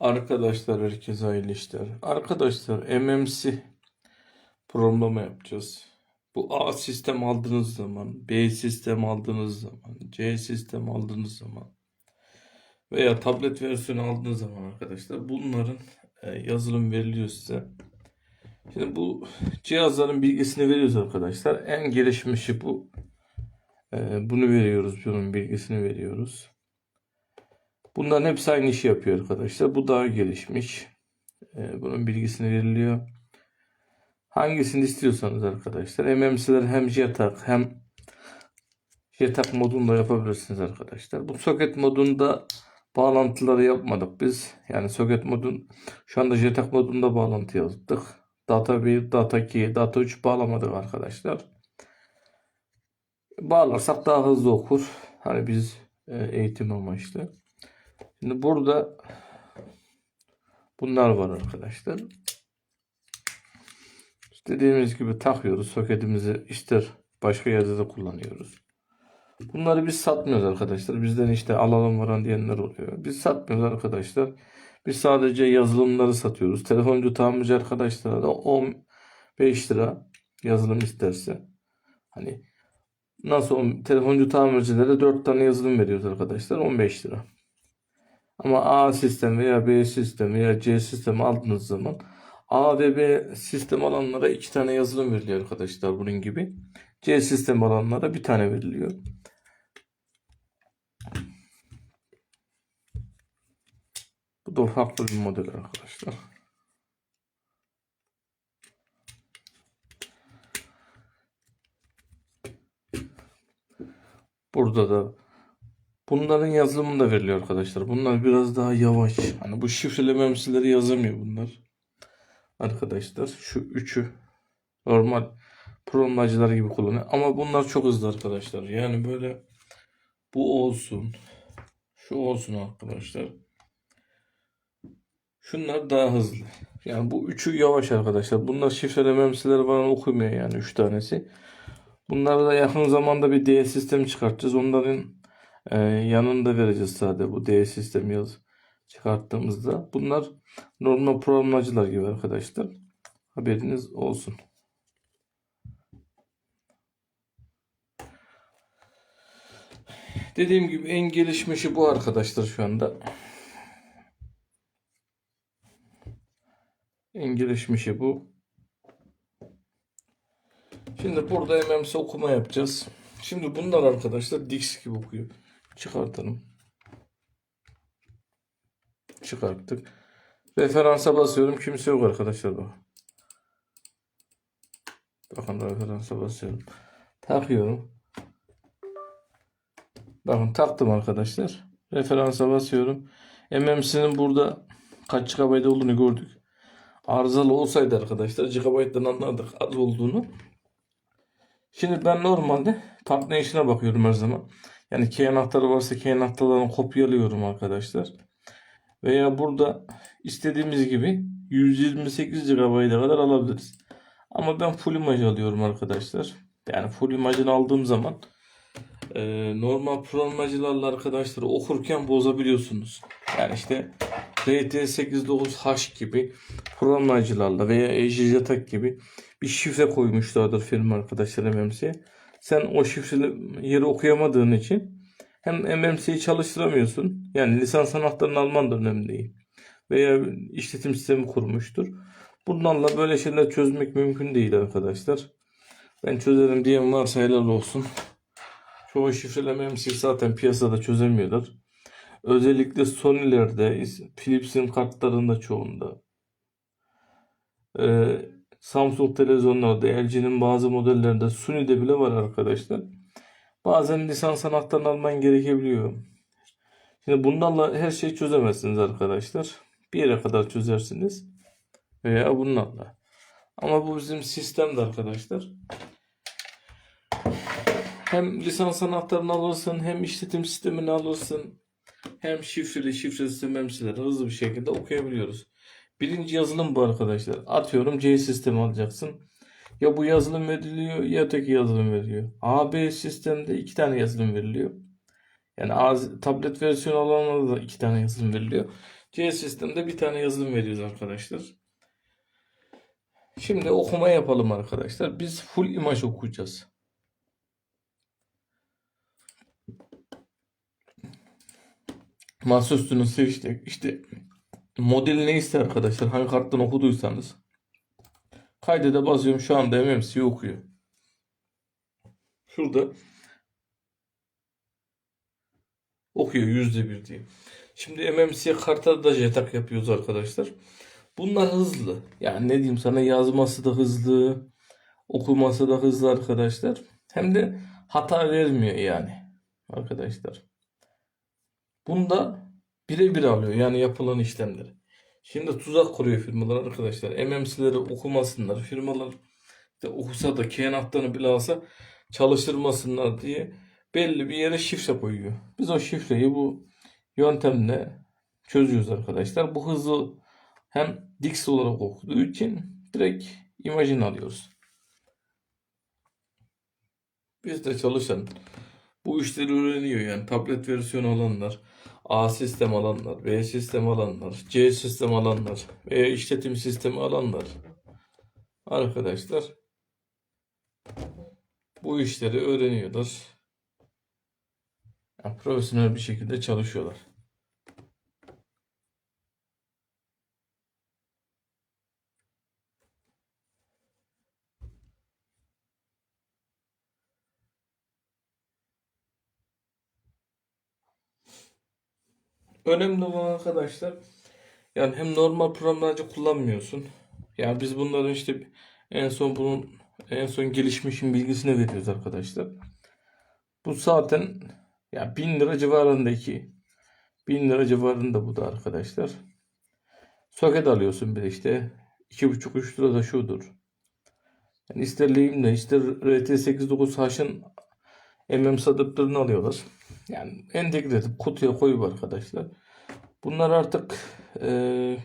Arkadaşlar herkese hayırlı işler. Arkadaşlar MMC programlama yapacağız. Bu A sistem aldığınız zaman, B sistem aldığınız zaman, C sistem aldığınız zaman veya tablet versiyonu aldığınız zaman arkadaşlar bunların e, yazılım veriliyor size. Şimdi bu cihazların bilgisini veriyoruz arkadaşlar. En gelişmişi bu. E, bunu veriyoruz. Bunun bilgisini veriyoruz. Bunların hepsi aynı işi yapıyor arkadaşlar. Bu daha gelişmiş. Ee, bunun bilgisini veriliyor. Hangisini istiyorsanız arkadaşlar. MMC'ler hem JTAG hem JTAG modunda yapabilirsiniz arkadaşlar. Bu soket modunda bağlantıları yapmadık biz. Yani soket modun şu anda JTAG modunda bağlantı yazdık. Data 1, Data 2, Data 3 bağlamadık arkadaşlar. Bağlarsak daha hızlı okur. Hani biz e, eğitim amaçlı. Şimdi burada bunlar var arkadaşlar. Dediğimiz gibi takıyoruz. Soketimizi ister başka yerde de kullanıyoruz. Bunları biz satmıyoruz arkadaşlar. Bizden işte alalım varan diyenler oluyor. Biz satmıyoruz arkadaşlar. Biz sadece yazılımları satıyoruz. Telefoncu tamirci arkadaşlara da 15 lira yazılım isterse. Hani nasıl on- telefoncu tamircilere 4 tane yazılım veriyoruz arkadaşlar. 15 lira. Ama A sistem veya B sistem veya C sistem aldığınız zaman A ve B sistem alanlara iki tane yazılım veriliyor arkadaşlar bunun gibi. C sistem alanlara bir tane veriliyor. Bu da farklı bir model arkadaşlar. Burada da Bunların yazılımı da veriliyor arkadaşlar. Bunlar biraz daha yavaş. Hani bu şifreleme emsileri yazamıyor bunlar. Arkadaşlar şu üçü normal programlacılar gibi kullanıyor. Ama bunlar çok hızlı arkadaşlar. Yani böyle bu olsun. Şu olsun arkadaşlar. Şunlar daha hızlı. Yani bu üçü yavaş arkadaşlar. Bunlar şifreleme emsileri falan okumuyor yani üç tanesi. Bunları da yakın zamanda bir D sistemi çıkartacağız. Onların ee, yanında vereceğiz sadece bu D sistemi yaz çıkarttığımızda. Bunlar normal programlacılar gibi arkadaşlar. Haberiniz olsun. Dediğim gibi en gelişmişi bu arkadaşlar şu anda. En gelişmişi bu. Şimdi burada MMC okuma yapacağız. Şimdi bunlar arkadaşlar Dix gibi okuyor. Çıkartalım. Çıkarttık. Referansa basıyorum. Kimse yok arkadaşlar bak. Bakın referansa basıyorum. Takıyorum. Bakın taktım arkadaşlar. Referansa basıyorum. MMC'nin burada kaç GB olduğunu gördük. Arızalı olsaydı arkadaşlar GB'den anlardık az olduğunu. Şimdi ben normalde takne işine bakıyorum her zaman. Yani key anahtarı varsa key anahtarlarını kopyalıyorum arkadaşlar. Veya burada istediğimiz gibi 128 GB'a kadar alabiliriz. Ama ben full imaj alıyorum arkadaşlar. Yani full imajını aldığım zaman e, normal programlacılarla arkadaşlar okurken bozabiliyorsunuz. Yani işte RT89H gibi programlacılarla veya Attack gibi bir şifre koymuşlardır firma arkadaşlar MMC'ye. Sen o şifreli yeri okuyamadığın için hem MMC'yi çalıştıramıyorsun. Yani lisans anahtarını alman da önemli değil. Veya işletim sistemi kurmuştur. Bunlarla böyle şeyler çözmek mümkün değil arkadaşlar. Ben çözerim diyen varsa helal olsun. Çoğu şifreleme MC zaten piyasada çözemiyorlar. Özellikle Sony'lerde, Philips'in kartlarında çoğunda. Ee, Samsung televizyonlarda, LG'nin bazı modellerinde, Sony'de bile var arkadaşlar. Bazen lisans anahtarını alman gerekebiliyor. Şimdi bunlarla her şeyi çözemezsiniz arkadaşlar. Bir yere kadar çözersiniz. Veya bunlarla. Ama bu bizim sistemde arkadaşlar. Hem lisans anahtarını alırsın, hem işletim sistemini alırsın. Hem şifreli, şifresiz memsileri hızlı bir şekilde okuyabiliyoruz. Birinci yazılım bu arkadaşlar. Atıyorum C sistemi alacaksın. Ya bu yazılım veriliyor ya öteki yazılım veriliyor. A, B sistemde iki tane yazılım veriliyor. Yani A, tablet versiyonu olanlarda da iki tane yazılım veriliyor. C sistemde bir tane yazılım veriyoruz arkadaşlar. Şimdi okuma yapalım arkadaşlar. Biz full imaj okuyacağız. Masaüstünü seçtik. İşte model neyse arkadaşlar hangi karttan okuduysanız kaydede basıyorum şu anda MMC okuyor. Şurada okuyor yüzde bir diye. Şimdi MMC karta da jetak yapıyoruz arkadaşlar. Bunlar hızlı. Yani ne diyeyim sana yazması da hızlı, okuması da hızlı arkadaşlar. Hem de hata vermiyor yani arkadaşlar. Bunda birebir alıyor yani yapılan işlemleri. Şimdi tuzak kuruyor firmalar arkadaşlar. MMC'leri okumasınlar. Firmalar işte okusa da keynaklarını bile alsa çalıştırmasınlar diye belli bir yere şifre koyuyor. Biz o şifreyi bu yöntemle çözüyoruz arkadaşlar. Bu hızlı hem Dix olarak okuduğu için direkt imajını alıyoruz. Biz de çalışan bu işleri öğreniyor yani tablet versiyonu alanlar, A sistem alanlar, B sistem alanlar, C sistem alanlar veya işletim sistemi alanlar arkadaşlar bu işleri öğreniyorlar. Yani profesyonel bir şekilde çalışıyorlar. Önemli olan arkadaşlar yani hem normal programlarca kullanmıyorsun. Yani biz bunların işte en son bunun en son gelişmişin bilgisini veriyoruz arkadaşlar. Bu zaten ya 1000 lira civarındaki 1000 lira civarında bu da arkadaşlar. Soket alıyorsun bir işte 2,5-3 lira da şudur. Yani ister lehimle ister RT89H'ın MM adaptörünü alıyorlar. Yani entegre edip kutuya koyup arkadaşlar. Bunlar artık eee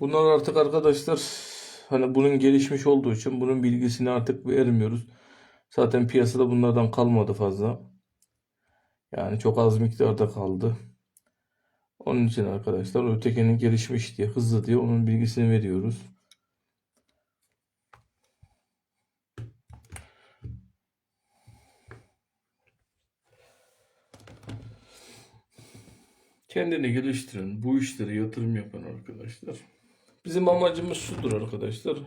bunlar artık arkadaşlar hani bunun gelişmiş olduğu için bunun bilgisini artık vermiyoruz. Zaten piyasada bunlardan kalmadı fazla. Yani çok az miktarda kaldı. Onun için arkadaşlar ötekinin gelişmiş diye hızlı diye onun bilgisini veriyoruz. Kendini geliştirin. Bu işlere yatırım yapan arkadaşlar. Bizim amacımız şudur arkadaşlar.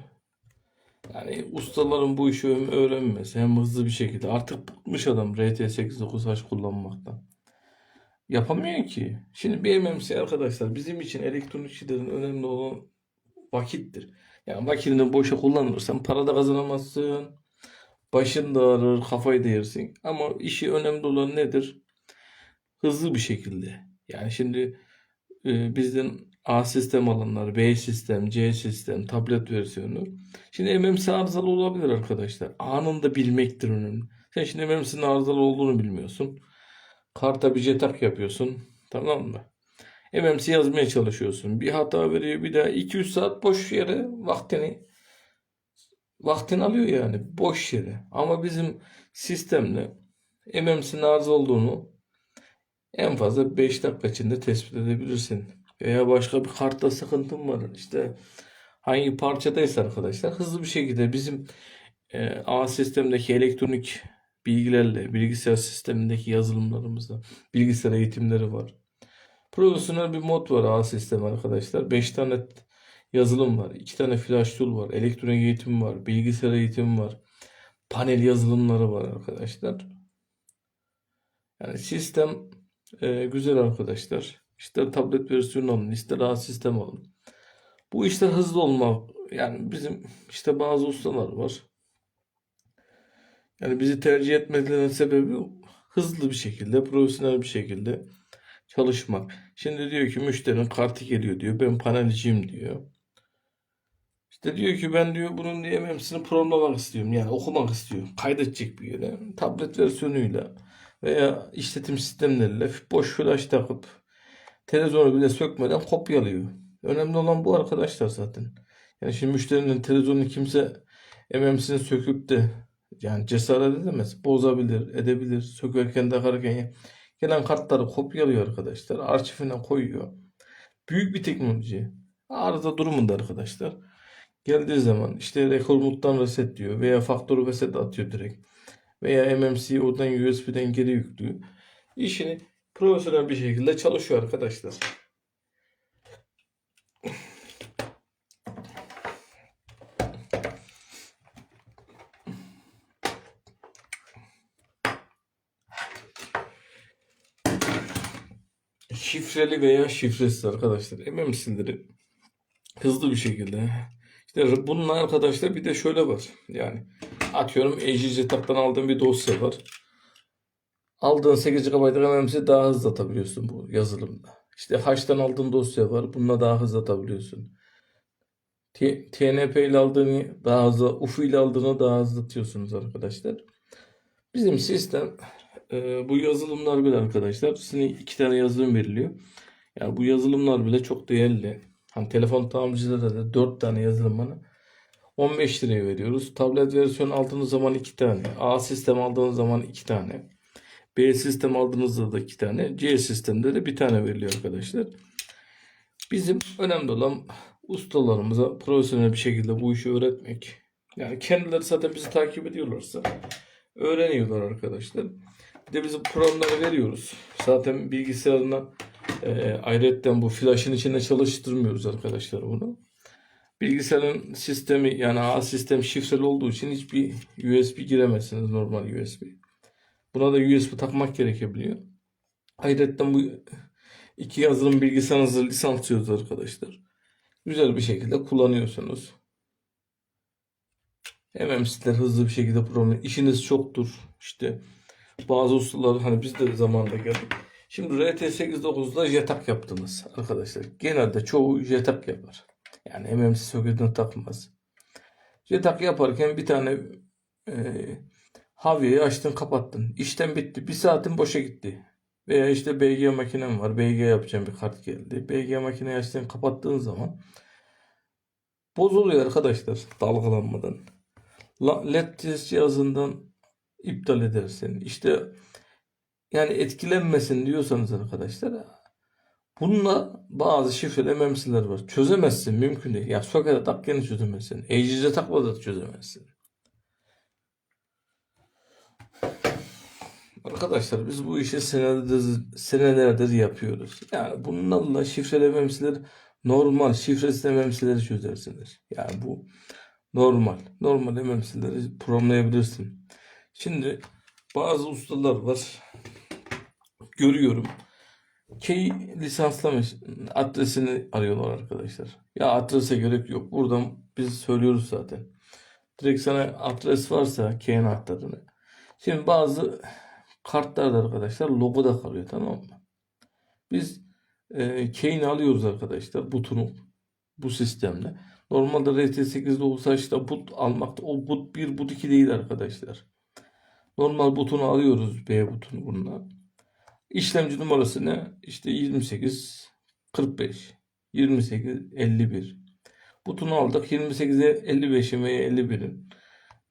Yani ustaların bu işi öğrenmesi hem hızlı bir şekilde. Artık bıkmış adam RT89H kullanmaktan. Yapamıyor ki. Şimdi bir MMC arkadaşlar bizim için elektronikçilerin önemli olan vakittir. Yani vakitini boşa kullanırsan para da kazanamazsın. Başın da ağrır, kafayı da yersin. Ama işi önemli olan nedir? Hızlı bir şekilde. Yani şimdi e, bizden A sistem alanlar, B sistem, C sistem, tablet versiyonu. Şimdi MMC arızalı olabilir arkadaşlar. Anında bilmektir önemli. Sen şimdi MMC'nin arızalı olduğunu bilmiyorsun. Karta bir jetak yapıyorsun. Tamam mı? MMC yazmaya çalışıyorsun. Bir hata veriyor bir daha 200 saat boş yere vaktini vaktini alıyor yani boş yere. Ama bizim sistemle MMC'nin arıza olduğunu en fazla 5 dakika içinde tespit edebilirsin. Veya başka bir kartta sıkıntın var. İşte hangi parçadaysa arkadaşlar hızlı bir şekilde bizim e, A sistemdeki elektronik bilgilerle bilgisayar sistemindeki yazılımlarımızda bilgisayar eğitimleri var. Profesyonel bir mod var A sistem arkadaşlar. 5 tane yazılım var. 2 tane flash tool var. Elektronik eğitim var. Bilgisayar eğitim var. Panel yazılımları var arkadaşlar. Yani sistem e, güzel arkadaşlar. İster tablet versiyonu alın, ister A sistem alın. Bu işler hızlı olmak. Yani bizim işte bazı ustalar var. Yani bizi tercih etmelerinin sebebi hızlı bir şekilde, profesyonel bir şekilde çalışmak. Şimdi diyor ki müşterinin kartı geliyor diyor. Ben panelciyim diyor. İşte diyor ki ben diyor bunun diye MMC'ni programlamak istiyorum. Yani okumak istiyorum. Kaydedecek bir yere. Tablet versiyonuyla veya işletim sistemleriyle boş flash takıp televizyonu bile sökmeden kopyalıyor. Önemli olan bu arkadaşlar zaten. Yani şimdi müşterinin televizyonunu kimse MMC'ni söküp de yani cesaret edemez. Bozabilir, edebilir. Sökerken takarken Gelen kartları kopyalıyor arkadaşlar. Arşivine koyuyor. Büyük bir teknoloji. Arıza durumunda arkadaşlar. Geldiği zaman işte rekor muttan reset diyor veya faktörü reset atıyor direkt. Veya MMC oradan USB'den geri yüklüyor. İşini profesyonel bir şekilde çalışıyor arkadaşlar. Şifreli veya şifresiz arkadaşlar. MMC'leri hızlı bir şekilde. İşte bunun arkadaşlar bir de şöyle var. Yani atıyorum Ejizetap'tan aldığım bir dosya var. Aldığın 8 GB MMC daha hızlı atabiliyorsun bu yazılımda. İşte H'tan aldığın dosya var. Bununla daha hızlı atabiliyorsun. T- TNP ile aldığını daha hızlı, UFU ile aldığını daha hızlı atıyorsunuz arkadaşlar. Bizim sistem e, bu yazılımlar bile arkadaşlar size iki tane yazılım veriliyor. Yani bu yazılımlar bile çok değerli. Hani telefon tamircilerde de 4 tane yazılım bana 15 liraya veriyoruz. Tablet versiyon aldığınız zaman 2 tane. A sistem aldığınız zaman 2 tane. B sistem aldığınızda da 2 tane. C sistemde de bir tane veriliyor arkadaşlar. Bizim önemli olan ustalarımıza profesyonel bir şekilde bu işi öğretmek. Yani kendileri zaten bizi takip ediyorlarsa öğreniyorlar arkadaşlar. Bir de biz bu programları veriyoruz. Zaten bilgisayarına e, ayrıca bu flash'ın içinde çalıştırmıyoruz arkadaşlar bunu. Bilgisayarın sistemi yani A sistem şifreli olduğu için hiçbir USB giremezsiniz normal USB. Buna da USB takmak gerekebiliyor. Ayrıca bu iki yazılım bilgisayarınızı lisanslıyoruz arkadaşlar. Güzel bir şekilde kullanıyorsunuz. MMC'ler hızlı bir şekilde program. İşiniz çoktur. İşte bazı ustalar hani biz de zamanında geldik. Şimdi RT89'da jetak yaptınız arkadaşlar. Genelde çoğu jetak yapar. Yani MMC soketini takmaz. Jetak yaparken bir tane e, Havyeyi açtın kapattın. İşten bitti. Bir saatin boşa gitti. Veya işte BG makinem var. BG yapacağım bir kart geldi. BG makineyi açtın kapattığın zaman bozuluyor arkadaşlar dalgalanmadan. La- LED test cihazından iptal edersin. İşte yani etkilenmesin diyorsanız arkadaşlar bununla bazı şifreli MMC'ler var. Çözemezsin mümkün değil. Ya sokete tak gene çözemezsin. Ecize takma da çözemezsin. Arkadaşlar biz bu işi senelerdir, senelerdir yapıyoruz. Yani bunlarla şifreli MMC'ler normal şifresiz MMC'leri çözersiniz. Yani bu normal. Normal MMC'leri programlayabilirsin. Şimdi bazı ustalar var. Görüyorum. Key lisanslamış adresini arıyorlar arkadaşlar. Ya adrese gerek yok. Buradan biz söylüyoruz zaten. Direkt sana adres varsa key anahtarını. Şimdi bazı kartlarda arkadaşlar logo da kalıyor tamam mı? Biz e, key'ini alıyoruz arkadaşlar butunu bu sistemle. Normalde RT8'de olsa işte but almak o but 1 but 2 değil arkadaşlar. Normal butunu alıyoruz B butunu bununla. İşlemci numarası ne? İşte 28 45 28 51. Butunu aldık 28'e 55'in veya 51'in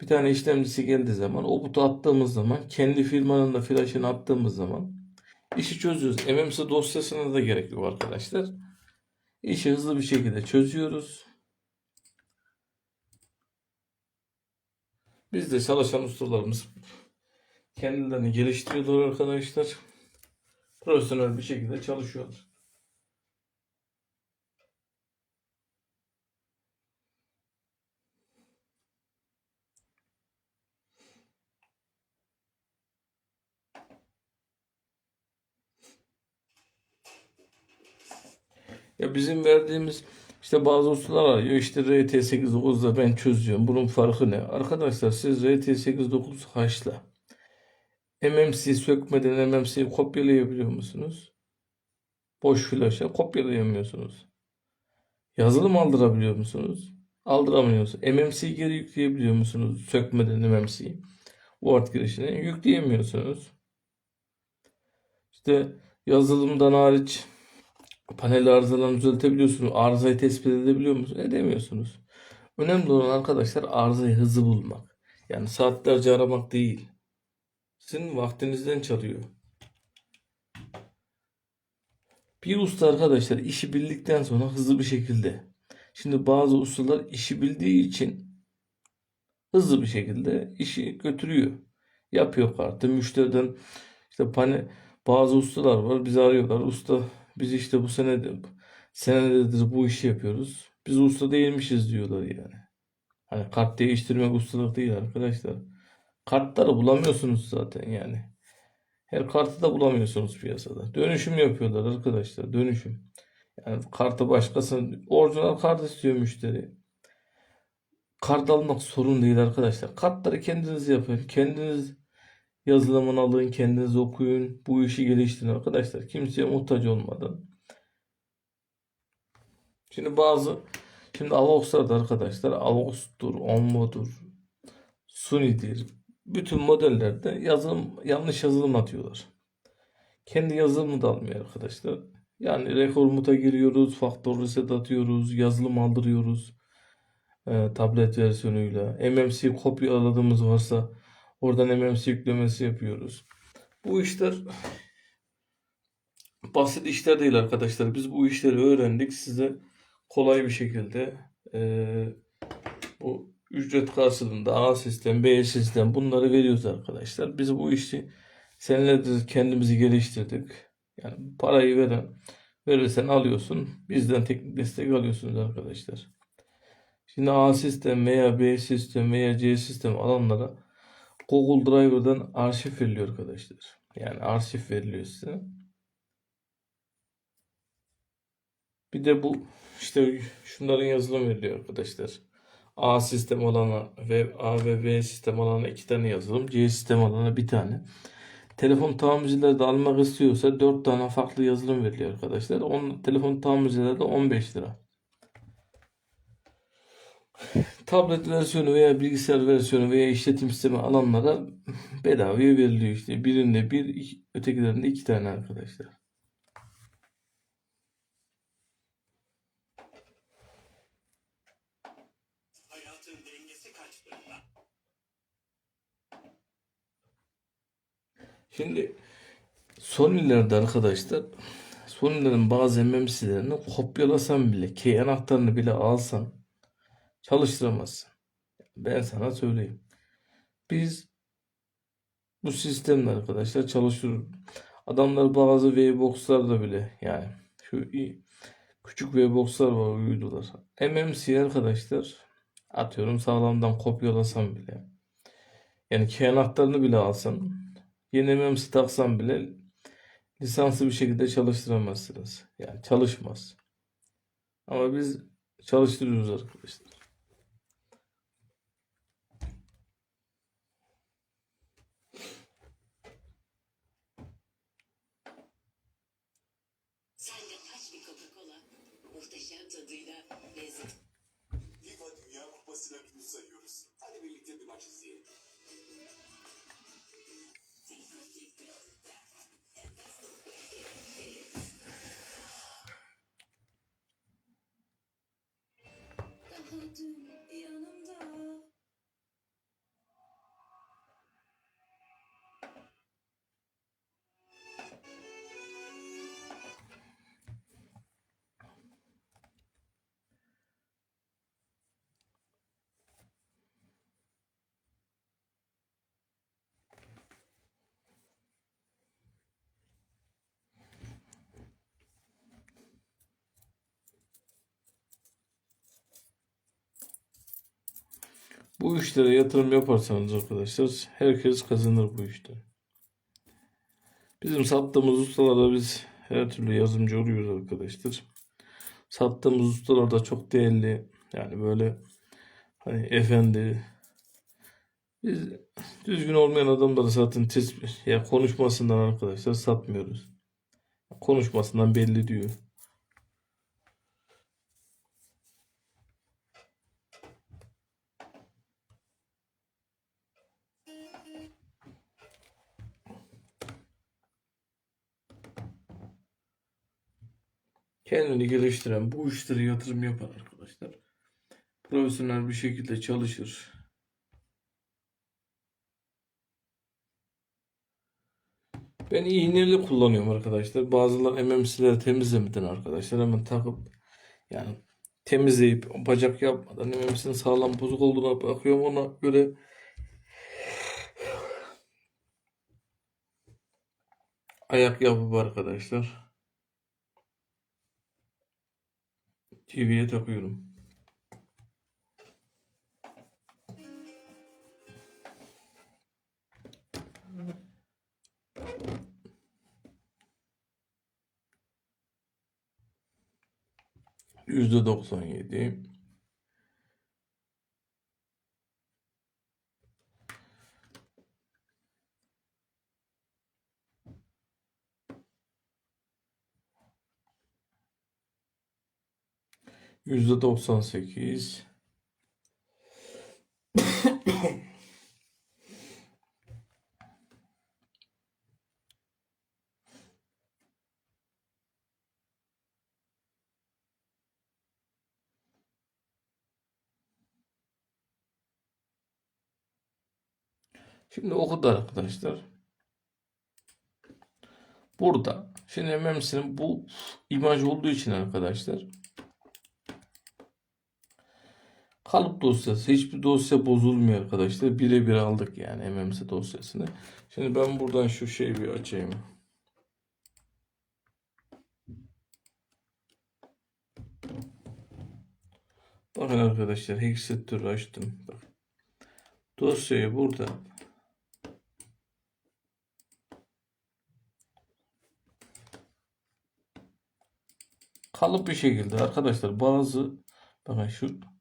bir tane işlemcisi geldiği zaman o butu attığımız zaman kendi firmanın da flash'ını attığımız zaman işi çözüyoruz. MMC dosyasına da gerek yok arkadaşlar. İşi hızlı bir şekilde çözüyoruz. Biz de çalışan ustalarımız kendilerini geliştiriyorlar arkadaşlar. Profesyonel bir şekilde çalışıyorlar. Ya bizim verdiğimiz işte bazı ustalar. Ya işte RT89'da ben çözüyorum. Bunun farkı ne? Arkadaşlar siz RT89H'la MMC sökmeden MMC'yi kopyalayabiliyor musunuz? Boş flaşa kopyalayamıyorsunuz. Yazılım aldırabiliyor musunuz? Aldıramıyorsunuz. MMC'yi geri yükleyebiliyor musunuz? Sökmeden MMC'yi. Word girişine yükleyemiyorsunuz. İşte yazılımdan hariç panel arızalarını düzeltebiliyorsunuz. Arızayı tespit edebiliyor musunuz? Edemiyorsunuz. Önemli olan arkadaşlar arızayı hızlı bulmak. Yani saatlerce aramak değil. Sizin vaktinizden çalıyor. Bir usta arkadaşlar işi bildikten sonra hızlı bir şekilde. Şimdi bazı ustalar işi bildiği için hızlı bir şekilde işi götürüyor. Yapıyor kartı. Müşteriden işte pane bazı ustalar var. Bizi arıyorlar. Usta biz işte bu sene senelerdir bu işi yapıyoruz. Biz usta değilmişiz diyorlar yani. Hani kart değiştirmek ustalık değil arkadaşlar. Kartları bulamıyorsunuz zaten yani. Her kartı da bulamıyorsunuz piyasada. Dönüşüm yapıyorlar arkadaşlar. Dönüşüm. Yani kartı başkasının orijinal kart istiyor müşteri. Kart almak sorun değil arkadaşlar. Kartları kendiniz yapın. Kendiniz yazılımını alın. Kendiniz okuyun. Bu işi geliştirin arkadaşlar. Kimseye muhtaç olmadan. Şimdi bazı şimdi Avox'larda arkadaşlar Avox'tur, Onvo'dur, Suni'dir. Bütün modellerde yazılım yanlış yazılım atıyorlar. Kendi yazılımı da almıyor arkadaşlar. Yani rekor muta giriyoruz, faktör reset atıyoruz, yazılım aldırıyoruz. Ee, tablet versiyonuyla. MMC kopyaladığımız varsa oradan MMC yüklemesi yapıyoruz. Bu işler basit işler değil arkadaşlar. Biz bu işleri öğrendik. Size kolay bir şekilde eee, bu ücret karşılığında A sistem, B sistem bunları veriyoruz arkadaşlar. Biz bu işi senelerdir kendimizi geliştirdik. Yani parayı veren verirsen alıyorsun. Bizden teknik destek alıyorsunuz arkadaşlar. Şimdi A sistem veya B sistem veya C sistem alanlara Google Driver'dan arşiv veriliyor arkadaşlar. Yani arşiv veriliyor size. Bir de bu işte şunların yazılım veriliyor arkadaşlar. A sistem alana ve A ve B sistem alana iki tane yazılım. C sistem alana bir tane. Telefon tamircileri de almak istiyorsa 4 tane farklı yazılım veriliyor arkadaşlar. On, telefon tamircileri de 15 lira. Tablet versiyonu veya bilgisayar versiyonu veya işletim sistemi alanlara bedavaya veriliyor işte. Birinde bir, ötekilerinde iki tane arkadaşlar. Şimdi Sony'lerde arkadaşlar Sony'lerin bazı MMC'lerini kopyalasan bile key anahtarını bile alsan çalıştıramazsın. Ben sana söyleyeyim. Biz bu sistemle arkadaşlar çalışıyoruz. Adamlar bazı V-Box'larda bile yani şu küçük V-Box'lar var uydular. MMC arkadaşlar atıyorum sağlamdan kopyalasam bile yani key anahtarını bile alsan yeni MMC taksan bile lisanslı bir şekilde çalıştıramazsınız. Yani çalışmaz. Ama biz çalıştırıyoruz arkadaşlar. Kupası'na gün sayıyoruz. Hadi birlikte bir maç izleyelim. Bu işlere yatırım yaparsanız arkadaşlar herkes kazanır bu işten. Bizim sattığımız ustalarda biz her türlü yazılımcı oluyoruz arkadaşlar. Sattığımız ustalar da çok değerli. Yani böyle hani efendi biz düzgün olmayan adamları zaten tespit ya konuşmasından arkadaşlar satmıyoruz. Konuşmasından belli diyor. Kendini geliştiren, bu işlere yatırım yapan arkadaşlar profesyonel bir şekilde çalışır. Ben iğneli kullanıyorum arkadaşlar. Bazıları MMC'leri temizlemeden arkadaşlar hemen takıp yani temizleyip bacak yapmadan MMC'nin sağlam bozuk olduğuna bakıyorum ona göre ayak yapıp arkadaşlar TV'ye takıyorum. Yüzde doksan yedi. Yüzde doksan sekiz. Şimdi o arkadaşlar. Burada şimdi MMC'nin bu imaj olduğu için arkadaşlar kalıp dosyası hiçbir dosya bozulmuyor arkadaşlar. Birebir aldık yani MMC dosyasını. Şimdi ben buradan şu şeyi bir açayım. Bakın arkadaşlar Hexetter'ı açtım. Bak. Dosyayı burada kalıp bir şekilde arkadaşlar bazı bakın şu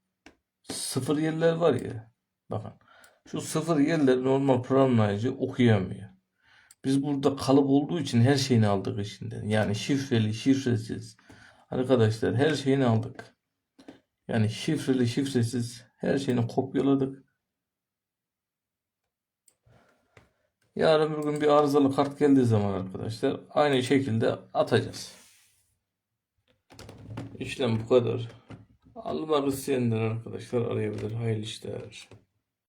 sıfır yerler var ya bakın şu sıfır yerler normal programlayıcı okuyamıyor. Biz burada kalıp olduğu için her şeyini aldık içinden. Yani şifreli, şifresiz. Arkadaşlar her şeyini aldık. Yani şifreli, şifresiz her şeyini kopyaladık. Yarın bir gün bir arızalı kart geldiği zaman arkadaşlar aynı şekilde atacağız. İşlem bu kadar. Almak isteyenler arkadaşlar arayabilir. Hayırlı işler.